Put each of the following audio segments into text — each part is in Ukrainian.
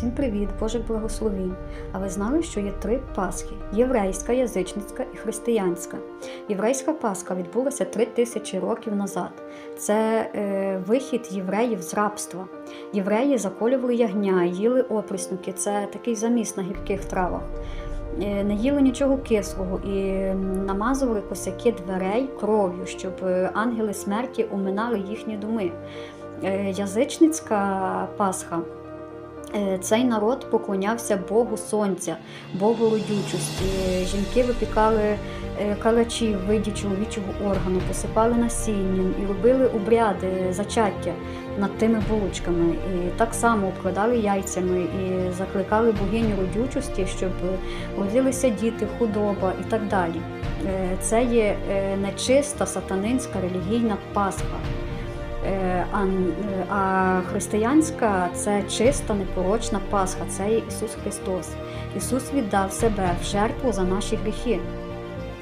Усім привіт, Божих благословінь! А ви знали, що є три Пасхи: єврейська, язичницька і християнська. Єврейська Пасха відбулася три тисячі років назад. Це е, вихід євреїв з рабства. Євреї заколювали ягня, їли опріснуки, це такий заміс на гірких травах. Е, Не їли нічого кислого і намазували косяки дверей кров'ю, щоб е, ангели смерті уминали їхні доми. Е, Язичницька Пасха Цей народ поклонявся Богу Сонця, Богу родючості. Жінки випікали е, калачі в виді чоловічого органу, посипали насінням і робили обряди, зачаття над тими булочками. І так само обкладали яйцями і закликали богиню родючості, щоб родилися діти, худоба і так далі. Е, Це є е, нечиста сатанинська релігійна Пасха. Е, е, а християнська це чиста, непорочна Пасха, це є Ісус Христос. Ісус віддав себе в жертву за наші гріхи.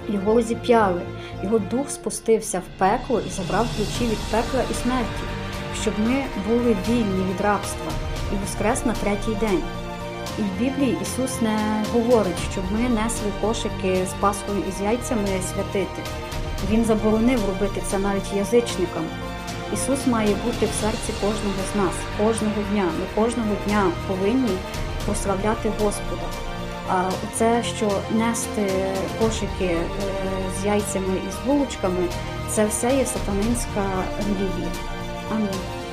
Його розіп'яли, його дух спустився в пекло і забрав ключі від пекла і смерті, щоб ми були вільні від рабства і воскрес на третій день. І в Біблії Ісус не говорить, щоб ми несли кошики з пасхою і з яйцями святити. Він заборонив робити це навіть язичникам. Ісус має бути в серці кожного з нас, кожного дня. Ми кожного дня повинні прославляти Господа. А це, що нести кошики е, з яйцями і з булочками, це все є сатанинська релігія. Амінь.